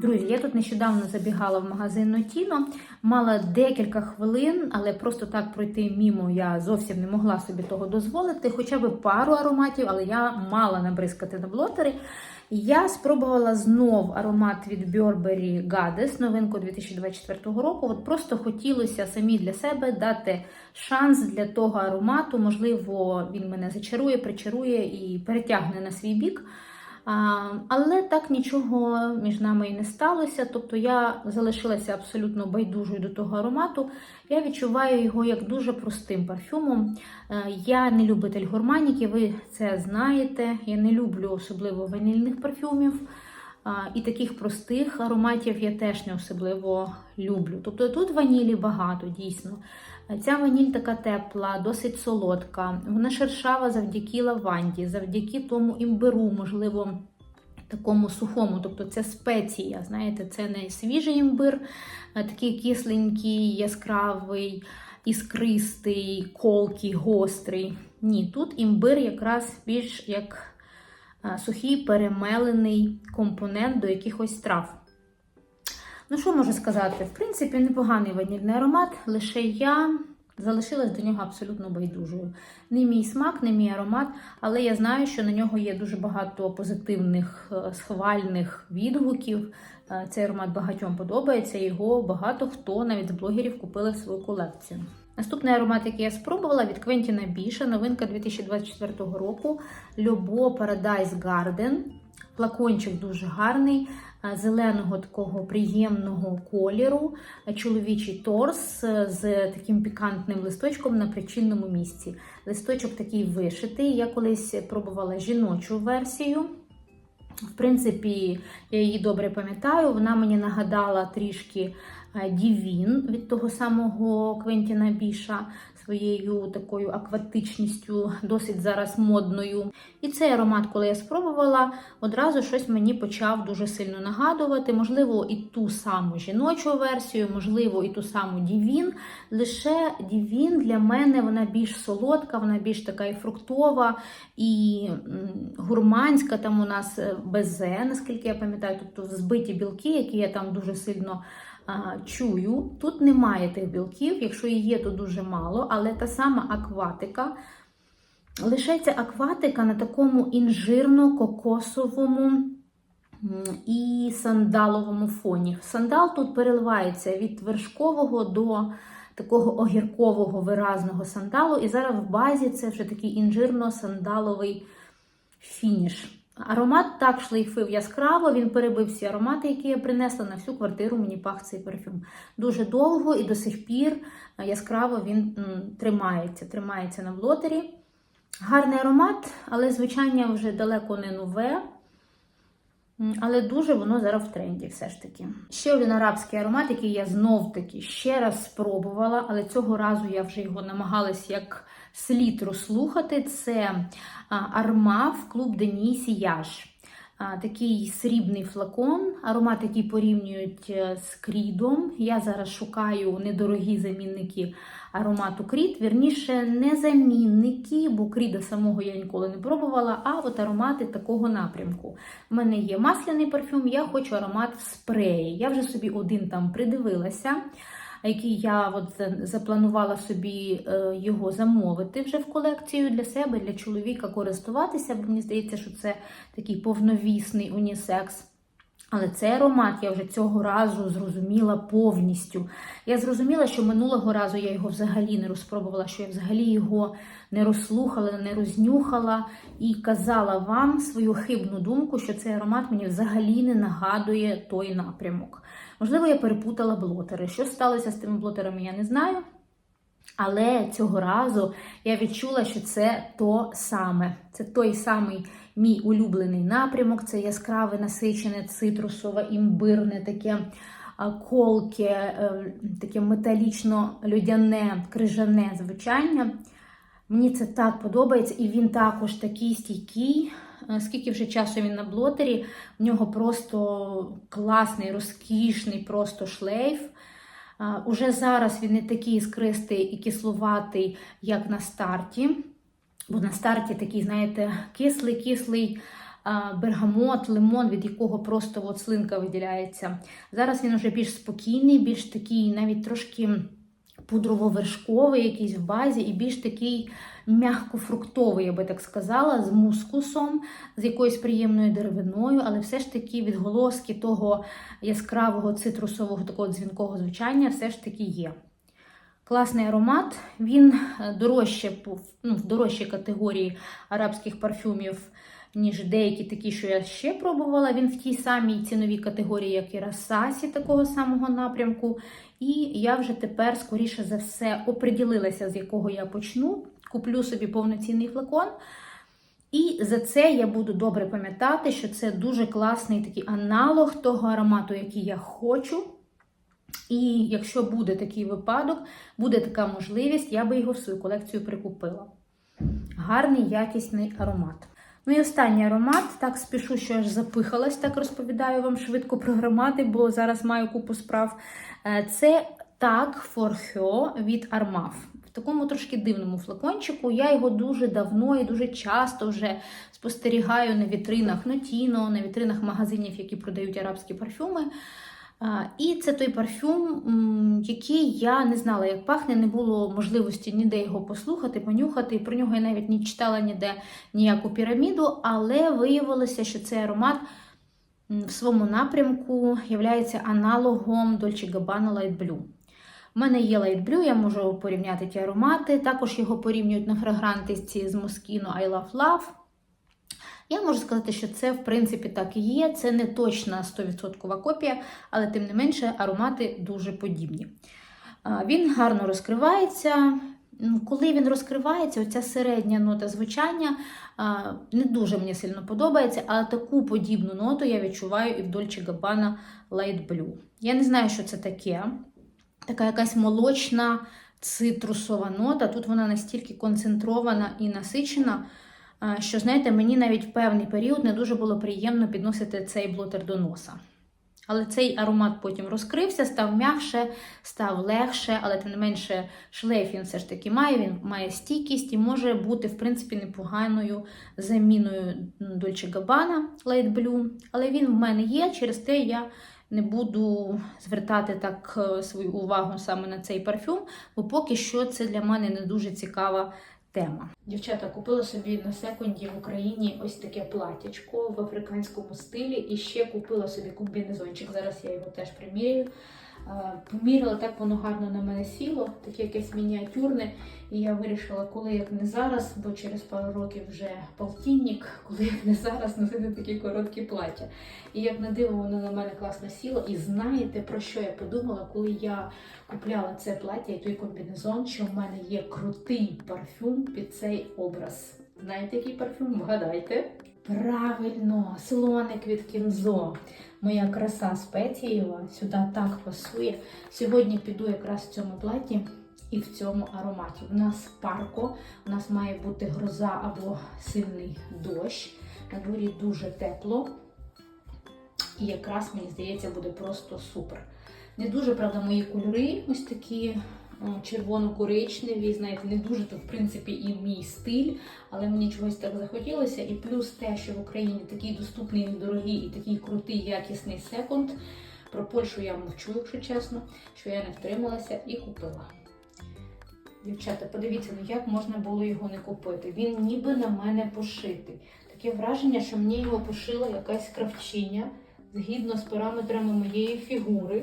Друзі, я тут нещодавно забігала в магазин Notino, мала декілька хвилин, але просто так пройти мімо я зовсім не могла собі того дозволити. Хоча б пару ароматів, але я мала набризкати на блотери. Я спробувала знов аромат від Burberry Goddess, новинку 2024 року. От просто хотілося самі для себе дати шанс для того аромату. Можливо, він мене зачарує, причарує і перетягне на свій бік. Але так нічого між нами і не сталося. Тобто я залишилася абсолютно байдужою до того аромату. Я відчуваю його як дуже простим парфюмом. Е, Я не любитель гурманіки, ви це знаєте. Я не люблю особливо ванільних парфюмів. І таких простих ароматів я теж не особливо люблю. Тобто тут ванілі багато, дійсно. Ця ваніль така тепла, досить солодка. Вона шершава завдяки лаванді, завдяки тому імбиру, можливо, такому сухому. Тобто це спеція. Знаєте, це не свіжий імбир, такий кисленький, яскравий, іскристий, колкий, гострий. Ні, тут імбир якраз більш як сухий перемелений компонент до якихось трав. Ну, що можу сказати? В принципі, непоганий ванільний аромат, лише я залишилась до нього абсолютно байдужою. Не мій смак, не мій аромат, але я знаю, що на нього є дуже багато позитивних, е, схвальних відгуків. Е, Цей аромат багатьом подобається, його багато хто навіть з блогерів купили в свою колекцію. Наступний аромат, який я спробувала від Квентіна Біша, новинка 2024 року Любо Paradise Garden. Флакончик дуже гарний, е, зеленого такого приємного кольору, е, чоловічий торс е, з таким пікантним листочком на причинному місці. Листочок такий вишитий. Я колись пробувала жіночу версію. В принципі, я її добре пам'ятаю. Вона мені нагадала трішки Дівін від того самого Квентіна Біша своєю такою акватичністю, досить зараз модною. І цей аромат, коли я спробувала, одразу щось мені почав дуже сильно нагадувати. Можливо, і ту саму жіночу версію, можливо, і ту саму Дівін. Лише Дівін для мене вона більш солодка, вона більш така і фруктова, і гурманська. Там у нас е, безе, наскільки я пам'ятаю, тобто збиті білки, які я там дуже сильно чую. Тут немає тих білків, якщо і є, то дуже мало, але та сама акватика. Лишається акватика на такому інжирно-кокосовому і сандаловому фоні. Сандал тут переливається від вершкового до такого огіркового виразного сандалу. І зараз в базі це вже такий інжирно-сандаловий фініш. Аромат так шлейфив яскраво, він перебив всі аромати, які я принесла на всю квартиру. Мені пах цей парфюм. Дуже довго і до сих пір яскраво він тримається, тримається на блотері. Гарний аромат, але звучання вже далеко не нове. Але дуже воно зараз в тренді, все ж таки. Ще один арабський аромат, який я знов-таки ще раз спробувала, але цього разу я вже його намагалась як слід розслухати. Це Армав Клуб Дені Сіяж. Такий срібний флакон, аромат, який порівнюють е, з крідом. Я зараз шукаю недорогі замінники аромату крід. Вірніше, не замінники, бо кріда самого я ніколи не пробувала, а от аромати такого напрямку. У мене є масляний парфюм, я хочу аромат в спреї. Я вже собі один там придивилася який я от запланувала собі е, його замовити вже в колекцію для себе, для чоловіка користуватися, бо мені здається, що це такий повновісний унісекс. Але цей аромат я вже цього разу зрозуміла повністю. Я зрозуміла, що минулого разу я його взагалі не розпробувала, що я взагалі його не розслухала, не рознюхала і казала вам свою хибну думку, що цей аромат мені взагалі не нагадує той напрямок. Можливо, я перепутала блотери. Що сталося з тими блотерами, я не знаю. Але цього разу я відчула, що це то саме. Це той самий мій улюблений напрямок, це яскраве насичене, цитрусове, імбирне, таке колке, таке металічно-людяне, крижане звучання. Мені це так подобається, і він також такий стійкий. Скільки вже часу він на блотері, в нього просто класний, розкішний просто шлейф. Уже зараз він не такий іскристий і кислуватий, як на старті. Бо на старті такий, знаєте, кислий-кислий бергамот, лимон, від якого просто от слинка виділяється. Зараз він вже більш спокійний, більш такий, навіть трошки пудрово-вершковий, якийсь в базі, і більш такий м'яко-фруктовий, я би так сказала, з мускусом, з якоюсь приємною деревиною, але все ж таки відголоски того яскравого цитрусового такого дзвінкого звучання все ж таки є. Класний аромат, він е, дорожче ну, в дорожчій категорії арабських парфюмів, ніж деякі такі, що я ще пробувала. Він в тій самій ціновій категорії, як і Расасі, такого самого напрямку. І я вже тепер, скоріше за все, оприділилася, з якого я почну. Куплю собі повноцінний флакон. І за це я буду добре пам'ятати, що це дуже класний такий аналог того аромату, який я хочу. І якщо буде такий випадок, буде така можливість, я би його в свою колекцію прикупила. Гарний, якісний аромат. Ну і останній аромат. Так спішу, що аж запихалась, так розповідаю вам швидко про аромати, бо зараз маю купу справ. Е, Це Так Her від Armaf. В такому трошки дивному флакончику. Я його дуже давно і дуже часто вже спостерігаю на вітринах Notino, на вітринах магазинів, які продають арабські парфюми. І це той парфюм, який я не знала, як пахне, не було можливості ніде його послухати, понюхати. Про нього я навіть не читала ніде ніяку піраміду, але виявилося, що цей аромат в своєму напрямку є аналогом Dolce Gabbana Light Blue. У мене є Light Blue, я можу порівняти ті аромати. Також його порівнюють на фрагрантиці з Moschino I Love Love. Я можу сказати, що це в принципі так і є. Це не точна 100% копія, але тим не менше аромати дуже подібні. Він гарно розкривається. Ну, Коли він розкривається, оця середня нота звучання не дуже мені сильно подобається, але таку подібну ноту я відчуваю і в Dolce Gabbana Light Blue. Я не знаю, що це таке. Така якась молочна цитрусова нота. Тут вона настільки концентрована і насичена, що, знаєте, мені навіть в певний період не дуже було приємно підносити цей блотер до носа. Але цей аромат потім розкрився, став м'якше, став легше, але тим не менше шлейф він все ж таки має, він має стійкість і може бути, в принципі, непоганою заміною Dolce Gabbana Light Blue. Але він в мене є, через те я не буду звертати так е, свою увагу саме на цей парфюм, бо поки що це для мене не дуже цікава тема. Дівчата купила собі на секунді в Україні ось таке платячко в африканському стилі, і ще купила собі комбінезончик. Зараз я його теж примірюю. Е, Поміряла, так воно гарно на мене сіло, таке якесь мініатюрне. І я вирішила, коли як не зараз, бо через пару років вже полтинник, коли як не зараз носити такі короткі плаття. І як на диво, воно на мене класно сіло. І знаєте про що я подумала, коли я купляла це плаття і той комбінезон, що в мене є крутий парфюм під цей образ. Знаєте, який парфюм? Вгадайте. Правильно, слоник від кінзо. Моя краса спецієва сюди так пасує. Сьогодні піду якраз в цьому платі і в цьому ароматі. У нас парко, у нас має бути гроза або сильний дощ. На дворі дуже тепло. І якраз, мені здається, буде просто супер. Не дуже, правда, мої кольори ось такі червоно-коричневі, знаєте, не дуже то, в принципі, і мій стиль, але мені чогось так захотілося. І плюс те, що в Україні такий доступний, недорогий і такий крутий, якісний секонд. Про Польщу я мовчу, якщо чесно, що я не втрималася і купила. Дівчата, подивіться, ну як можна було його не купити. Він ніби на мене пошитий. Таке враження, що мені його пошила якась кравчиня згідно з параметрами моєї фігури.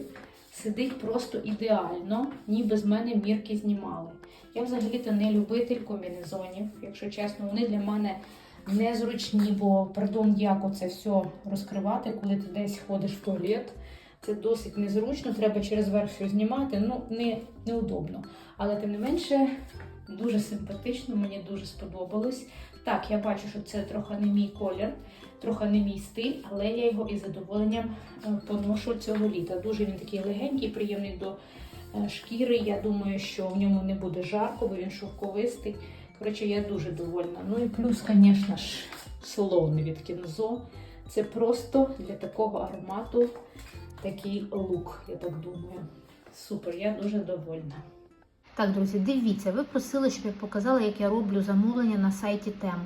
Сидить просто ідеально, ніби з мене мірки знімали. Я взагалі-то не любитель комбінезонів, якщо чесно, вони для мене незручні, бо, пардон, як оце все розкривати, коли ти десь ходиш в туалет. Це досить незручно, треба через верх щось знімати, ну не, неудобно. Але тим не менше, дуже симпатично, мені дуже сподобалось. Так, я бачу, що це трохи не мій колір, трохи не мій стиль, але я його із задоволенням е, поношу цього літа. Дуже він такий легенький, приємний до е, шкіри. Я думаю, що в ньому не буде жарко, бо він шовковистий. Коротше, я дуже довольна. Ну і плюс, звісно ж, слон від кінзо. Це просто для такого аромату такий лук, я так думаю. Супер, я дуже довольна. Так, друзі, дивіться, ви просили, щоб я показала, як я роблю замовлення на сайті Тему.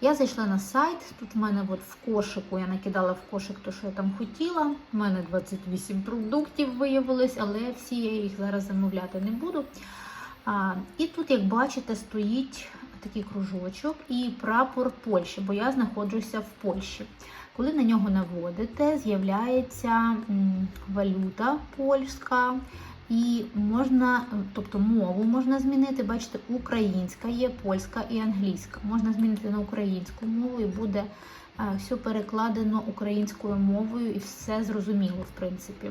Я зайшла на сайт. Тут в мене от в кошику, я накидала в кошик те, що я там хотіла. У мене 28 продуктів виявилось, але всі я їх зараз замовляти не буду. А, і тут, як бачите, стоїть такий кружочок і прапор Польщі, бо я знаходжуся в Польщі. Коли на нього наводите, з'являється валюта польська. І можна, тобто мову можна змінити. Бачите, українська є, польська і англійська. Можна змінити на українську мову і буде е, все перекладено українською мовою і все зрозуміло, в принципі.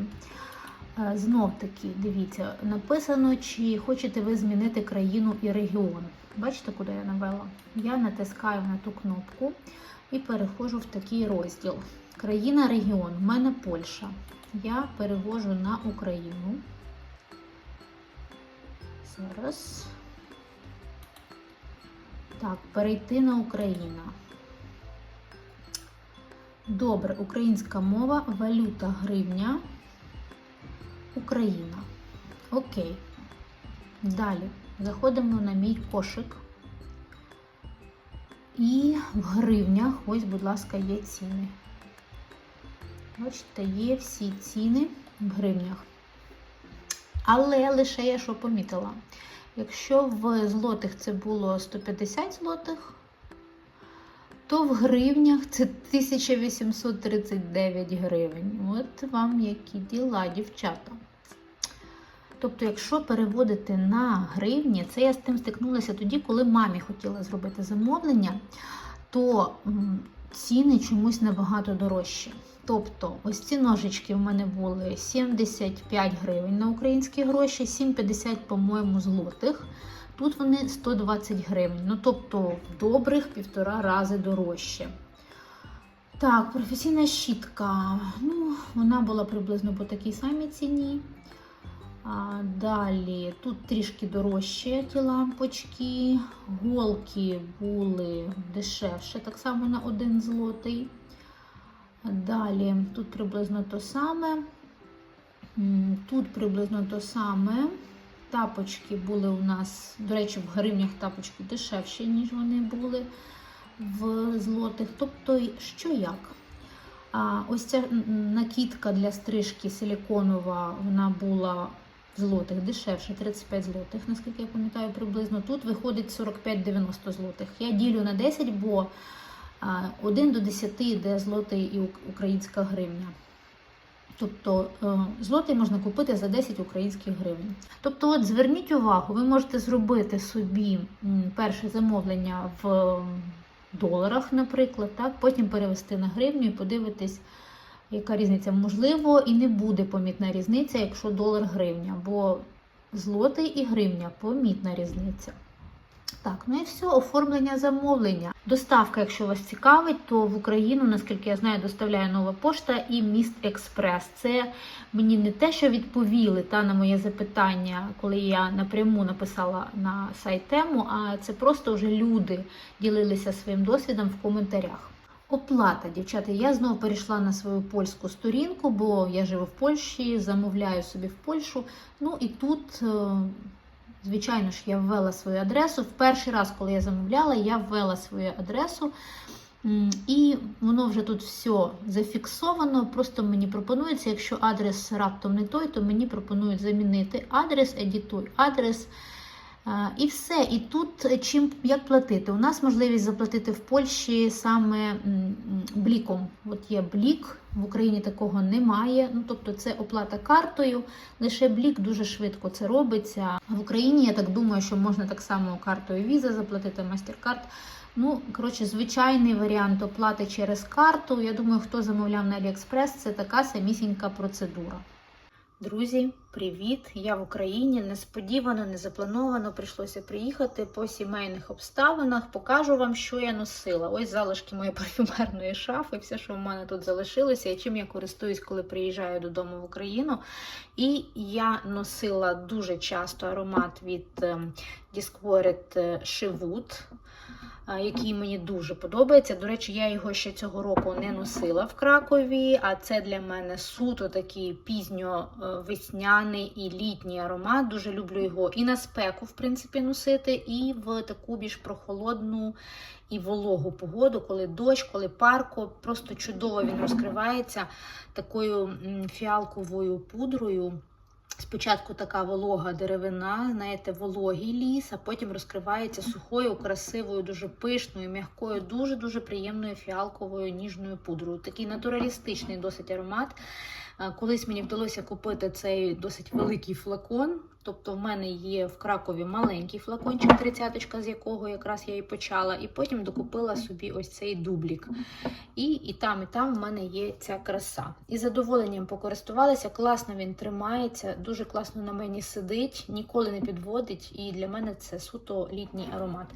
Е, Знов таки, дивіться, написано, чи хочете ви змінити країну і регіон. Бачите, куди я навела? Я натискаю на ту кнопку і переходжу в такий розділ. Країна, регіон. У мене Польща. Я перевожу на Україну. Зараз. Так, перейти на Україна. Добре, українська мова, валюта гривня. Україна. Окей. Далі заходимо на мій кошик. І в гривнях, ось, будь ласка, є ціни. Бачите, є всі ціни в гривнях. Але лише я що помітила. Якщо в злотих це було 150 злотих, то в гривнях це 1839 гривень. От вам які діла, дівчата. Тобто, якщо переводити на гривні, це я з тим стикнулася тоді, коли мамі хотіла зробити замовлення, то ціни чомусь набагато дорожчі. Тобто, ось ці ножички в мене були 75 гривень на українські гроші, 7,50, по-моєму, злотих. Тут вони 120 гривень. Ну, тобто, в добрих півтора рази дорожче. Так, професійна щітка. Ну, вона була приблизно по такій самій ціні. Далі тут трішки дорожче ті лампочки. Голки були дешевше, так само на 1 злотий. Далі тут приблизно то саме. Тут приблизно то саме. Тапочки були у нас, до речі, в гривнях тапочки дешевші, ніж вони були в злотих. Тобто, що як? А, ось ця м, накидка для стрижки силіконова, вона була злотих дешевше, 35 злотих, наскільки я пам'ятаю, приблизно. Тут виходить 45-90 злотих. Я ділю на 10, бо 1 до 10 йде злотий і українська гривня. Тобто е, злотий можна купити за 10 українських гривень. Тобто, от зверніть увагу, ви можете зробити собі перше замовлення в доларах, наприклад, так? потім перевести на гривню і подивитись, яка різниця. Можливо, і не буде помітна різниця, якщо долар гривня, бо злотий і гривня помітна різниця. Так, ну і все, оформлення замовлення. Доставка, якщо вас цікавить, то в Україну, наскільки я знаю, доставляє нова пошта і міст Експрес. Це мені не те, що відповіли та на моє запитання, коли я напряму написала на сайт тему, а це просто вже люди ділилися своїм досвідом в коментарях. Оплата, дівчата, я знову перейшла на свою польську сторінку, бо я живу в Польщі, замовляю собі в Польщу. Ну і тут, е, звичайно ж, я ввела свою адресу. В перший раз, коли я замовляла, я ввела свою адресу. І воно вже тут все зафіксовано. Просто мені пропонується, якщо адрес раптом не той, то мені пропонують замінити адрес, едітуй адрес. І все. І тут е, чим як платити? У нас можливість заплатити в Польщі саме бліком. От є блік, в Україні такого немає. Ну тобто це оплата картою. Лише блік дуже швидко це робиться. В Україні я так думаю, що можна так само картою Visa заплатити MasterCard. Ну, коротше, звичайний варіант оплати через карту. Я думаю, хто замовляв на AliExpress, це така самісінька процедура. Друзі, привіт! Я в Україні. Несподівано, незаплановано прийшлося приїхати по сімейних обставинах. Покажу вам, що я носила. Ось залишки моєї парфюмерної шафи, все, що в мене тут залишилося, і чим я користуюсь, коли приїжджаю додому в Україну. І я носила дуже часто аромат від ем, Discovered Chevwood. а, який мені дуже подобається. До речі, я його ще цього року не носила в Кракові, а це для мене суто такий пізньо-весняний і літній аромат. Дуже люблю його і на спеку, в принципі, носити, і в таку більш прохолодну і вологу погоду, коли дощ, коли парко. Просто чудово він розкривається такою фіалковою пудрою. Спочатку така волога деревина, знаєте, вологий ліс, а потім розкривається сухою, красивою, дуже пишною, м'якою, дуже-дуже приємною фіалковою ніжною пудрою. Такий натуралістичний досить аромат. А, Колись мені вдалося купити цей досить великий флакон. Тобто в мене є в Кракові маленький флакончик, тридцяточка, з якого якраз я і почала, і потім докупила собі ось цей дублік. І, і там, і там в мене є ця краса. І задоволенням покористувалася, класно він тримається, дуже класно на мені сидить, ніколи не підводить. І для мене це суто літній аромат.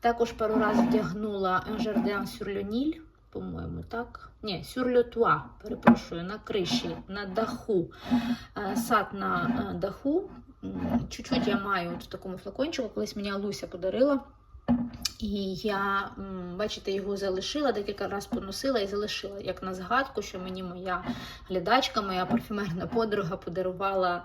Також пару разів вдягнула Jardin sur по-моєму, так? Ні, toit, перепрошую, на криші, на даху. Е, Сад на е, даху. Чуть-чуть я маю от в такому флакончику, колись мені Алуся подарила. І я, бачите, його залишила, декілька разів поносила і залишила як на згадку, що мені моя глядачка, моя парфюмерна подруга подарувала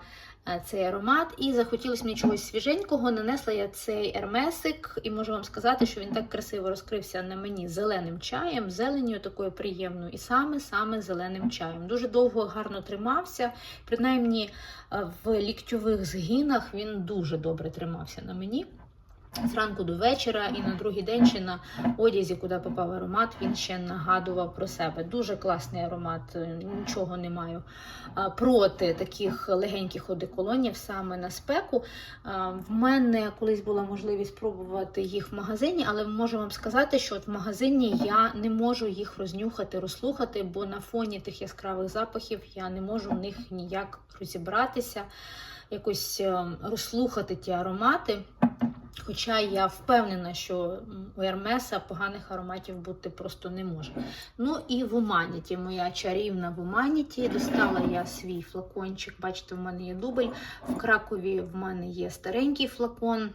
цей аромат. І захотілося мені чогось свіженького. Нанесла я цей ермесик, і можу вам сказати, що він так красиво розкрився на мені зеленим чаєм, зеленню такою приємною, і саме-саме зеленим чаєм. Дуже довго гарно тримався. Принаймні е, в ліктьових згинах він дуже добре тримався на мені. Зранку до вечора і на другий день ще на одязі, куди попав аромат, він ще нагадував про себе. Дуже класний аромат, е, нічого не маю проти таких легеньких одеколонів саме на спеку. В мене колись була можливість спробувати їх в магазині, але можу вам сказати, що в магазині я не можу їх рознюхати, розслухати, бо на фоні тих яскравих запахів я не можу в них ніяк розібратися, якось е, розслухати ті аромати. Хоча я впевнена, що у Ермеса поганих ароматів бути просто не може. Ну і в Уманіті, моя чарівна в Уманіті. Достала я свій флакончик. Бачите, в мене є дубль. В Кракові в мене є старенький флакон.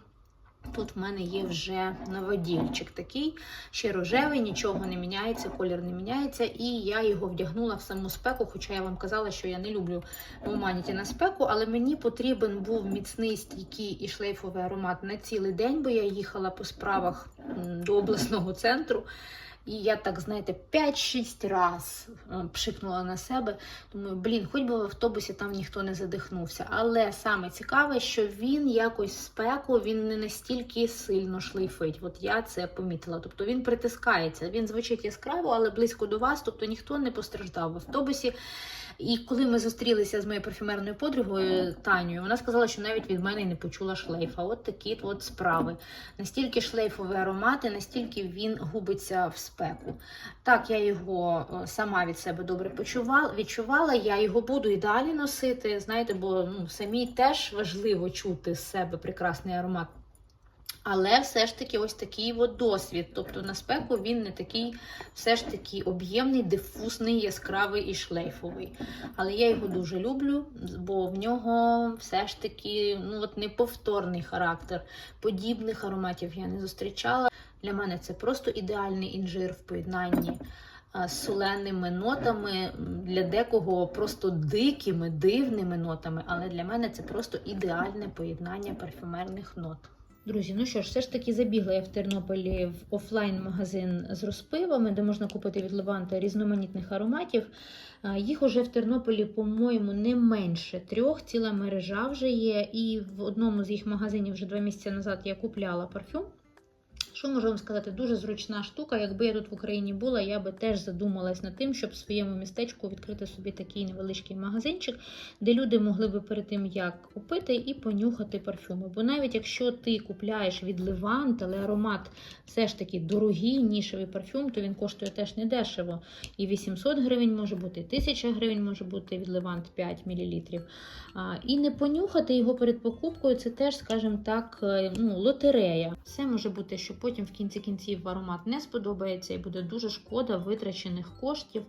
Тут в мене є вже новодільчик такий, ще рожевий, нічого не міняється, колір не міняється. І я його вдягнула в саму спеку, хоча я вам казала, що я не люблю Уманіті на спеку, але мені потрібен був міцний, стійкий і шлейфовий аромат на цілий день, бо я їхала по справах до обласного центру. І я так, знаєте, 5-6 раз е, пшикнула на себе. Думаю, блін, хоч би в автобусі там ніхто не задихнувся. Але саме цікаве, що він якось спеку, він не настільки сильно шлейфить. От я це помітила. Тобто він притискається, він звучить яскраво, але близько до вас, тобто ніхто не постраждав в автобусі. І коли ми зустрілися з моєю парфюмерною подругою Танею, вона сказала, що навіть від мене не почула шлейфа. От такі от справи. Настільки шлейфові аромати, настільки він губиться в спеку. Так, я його е, сама від себе добре почувала, відчувала. Я його буду і далі носити. Знаєте, бо ну, самій теж важливо чути з себе прекрасний аромат. Але все ж таки ось такий от досвід. Тобто на спеку він не такий все ж таки об'ємний, дифузний, яскравий і шлейфовий. Але я його дуже люблю, бо в нього все ж таки ну, от неповторний характер. Подібних ароматів я не зустрічала. Для мене це просто ідеальний інжир в поєднанні з соленими нотами, для декого просто дикими, дивними нотами. Але для мене це просто ідеальне поєднання парфюмерних нот. Друзі, ну що ж, все ж таки забігла я в Тернополі в офлайн-магазин з розпивами, де можна купити від Леванта різноманітних ароматів. Їх уже в Тернополі, по-моєму, не менше трьох. Ціла мережа вже є. І в одному з їх магазинів вже два місяці назад я купляла парфюм. Що можу вам сказати? Дуже зручна штука. Якби я тут в Україні була, я би теж задумалась над тим, щоб в своєму містечку відкрити собі такий невеличкий магазинчик, де люди могли би перед тим, як купити і понюхати парфюми. Бо навіть якщо ти купляєш від Левант, але аромат все ж таки дорогий, нішевий парфюм, то він коштує теж недешево. І 800 гривень може бути, і 1000 гривень може бути від Левант 5 мл. І не понюхати його перед покупкою, це теж, скажімо так, е, ну, лотерея. Все може бути, що потім в кінці кінців аромат не сподобається і буде дуже шкода витрачених коштів.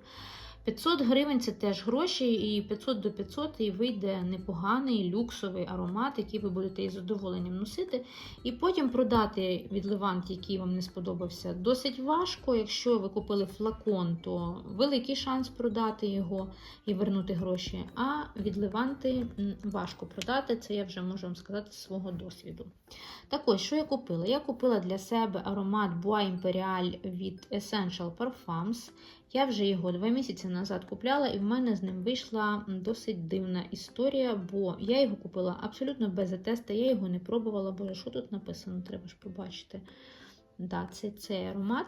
500 гривень це теж гроші, і 500 до 500 і вийде непоганий люксовий аромат, який ви будете із задоволенням носити. І потім продати від Левант, який вам не сподобався, досить важко. Якщо ви купили флакон, то великий шанс продати його і вернути гроші. А від Леванти м, важко продати. Це я вже можу вам сказати з свого досвіду. Так ось, що я купила? Я купила для себе аромат Bois Imperial від Essential Parfums. Я вже його два місяці назад купляла, і в мене з ним вийшла досить дивна історія, бо я його купила абсолютно без теста, я його не пробувала. бо що тут написано? Треба ж побачити. Да, це цей аромат.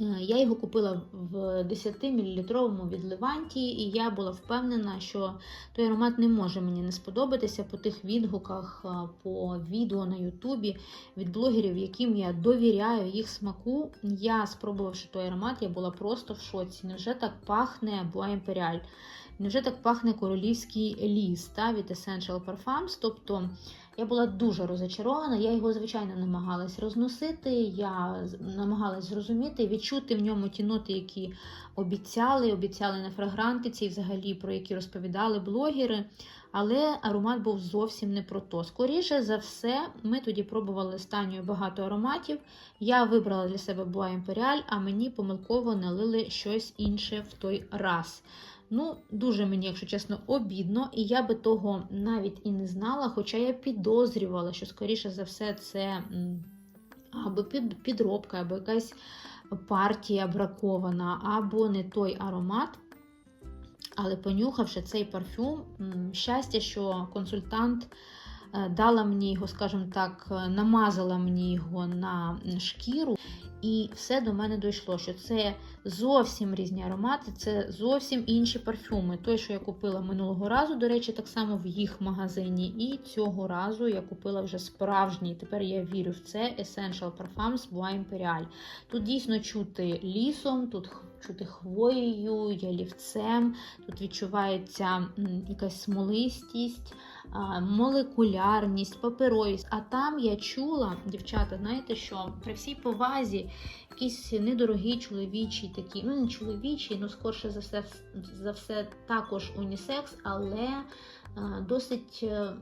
Е, Я його купила в 10 мл відливанті, і я була впевнена, що той аромат не може мені не сподобатися по тих відгуках, е, по відео на Ютубі від блогерів, яким я довіряю їх смаку. Я спробувавши той аромат, я була просто в шоці. Невже так пахне Буа Imperial? Невже так пахне королівський ліс та, від Essential Parfums? Тобто я була дуже розочарована. Я його, звичайно, намагалась розносити. Я намагалась зрозуміти, відчути в ньому ті ноти, які обіцяли, обіцяли на фрагрантиці, взагалі про які розповідали блогери. Але аромат був зовсім не про то. Скоріше за все, ми тоді пробували з Танею багато ароматів. Я вибрала для себе Bois Imperial, а мені помилково налили щось інше в той раз. Ну, дуже мені, якщо чесно, обідно, і я би того навіть і не знала, хоча я підозрювала, що, скоріше за все, це або підробка, або якась партія бракована, або не той аромат. Але понюхавши цей парфюм, щастя, що консультант дала мені його, скажімо так, е, намазала мені його на шкіру, і все до мене дійшло, що це зовсім різні аромати, це зовсім інші парфюми. Той, що я купила минулого разу, до речі, так само в їх магазині. І цього разу я купила вже справжній. Тепер я вірю в це Essential Parfums Bois Imperial. Тут дійсно чути лісом, тут чути хвоєю, ялівцем, тут відчувається якась смолистість, молекулярність, паперовість. А там я чула, дівчата, знаєте що, при всій повазі, якийсь недорогий чоловічий такий, ну не чоловічий, ну скорше за все, за все також унісекс, але досить е,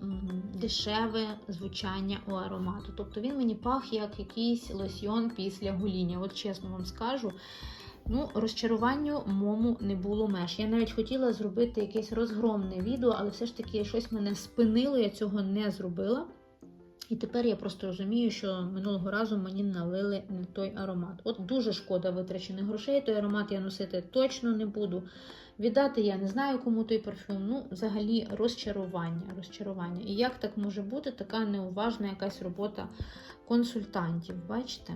дешеве звучання у аромату. Тобто він мені пах як якийсь лосьйон після гуління. От чесно вам скажу. Ну, розчаруванню мому не було меж. Я навіть хотіла зробити якесь розгромне відео, але все ж таки щось мене спинило, я цього не зробила. І тепер я просто розумію, що минулого разу мені налили не той аромат. От дуже шкода витрачених грошей. Той аромат я носити точно не буду. Віддати я не знаю, кому той парфюм. Ну, взагалі, розчарування. розчарування. І як так може бути, така неуважна якась робота консультантів, бачите?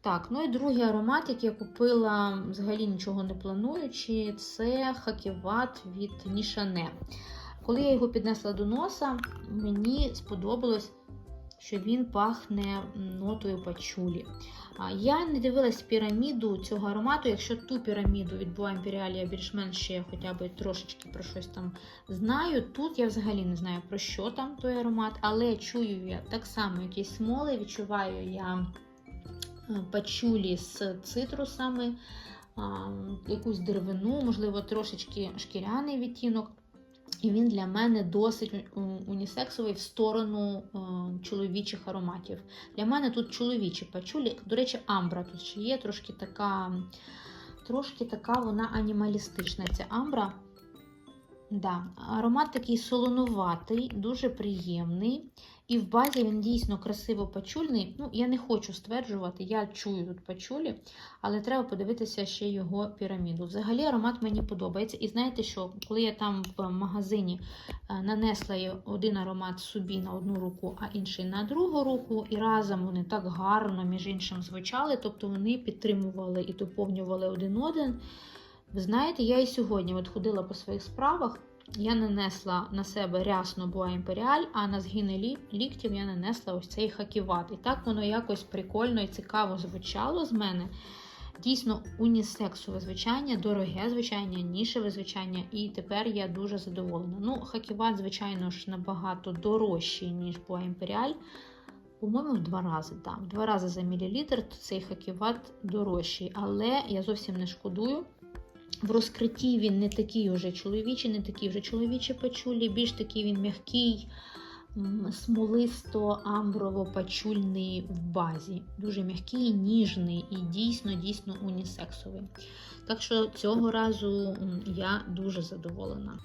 Так, ну і другий аромат, який я купила взагалі нічого не плануючи, це хаківат від Нішане. Коли я його піднесла до носа, мені сподобалось, що він пахне нотою пачулі. Я не дивилась піраміду цього аромату. Якщо ту піраміду від Bois Imperial я більш-менш ще хоча б трошечки про щось там знаю. Тут я взагалі не знаю про що там той аромат, але чую я так само якісь смоли, відчуваю я е, пачулі з цитрусами, якусь деревину, можливо, трошечки шкіряний відтінок. І він для мене досить унісексовий в сторону е, чоловічих ароматів. Для мене тут чоловічі пачулі. До речі, амбра тут ще є, трошки така, трошки така вона анімалістична. Ця амбра. Да. Аромат такий солонуватий, дуже приємний. І в базі він дійсно красиво пачульний. Ну, я не хочу стверджувати, я чую тут пачулі, але треба подивитися ще його піраміду. Взагалі аромат мені подобається. І знаєте що, коли я там в магазині е, нанесла один аромат собі на одну руку, а інший на другу руку, і разом вони так гарно, між іншим, звучали, тобто вони підтримували і доповнювали один один. Ви знаєте, я і сьогодні от ходила по своїх справах. Я нанесла на себе рясно Bois Imperial, а на згини лі- ліктів я нанесла ось цей хаківат. І так воно якось прикольно і цікаво звучало з мене. Дійсно, унісексове звучання, дороге звучання, нішеве звучання, і тепер я дуже задоволена. Ну, хаківат, звичайно ж, набагато дорожчий, ніж Bois Imperial. По-моєму, в два рази, так. В два рази за мілілітр цей хаківат дорожчий. Але я зовсім не шкодую. В розкритті він не такий уже чоловічий, не такий вже чоловічі пачулі, більш такий він м'який, смолисто-амброво-пачульний в базі. Дуже м'який, ніжний і дійсно, дійсно унісексовий. Так що цього разу я дуже задоволена.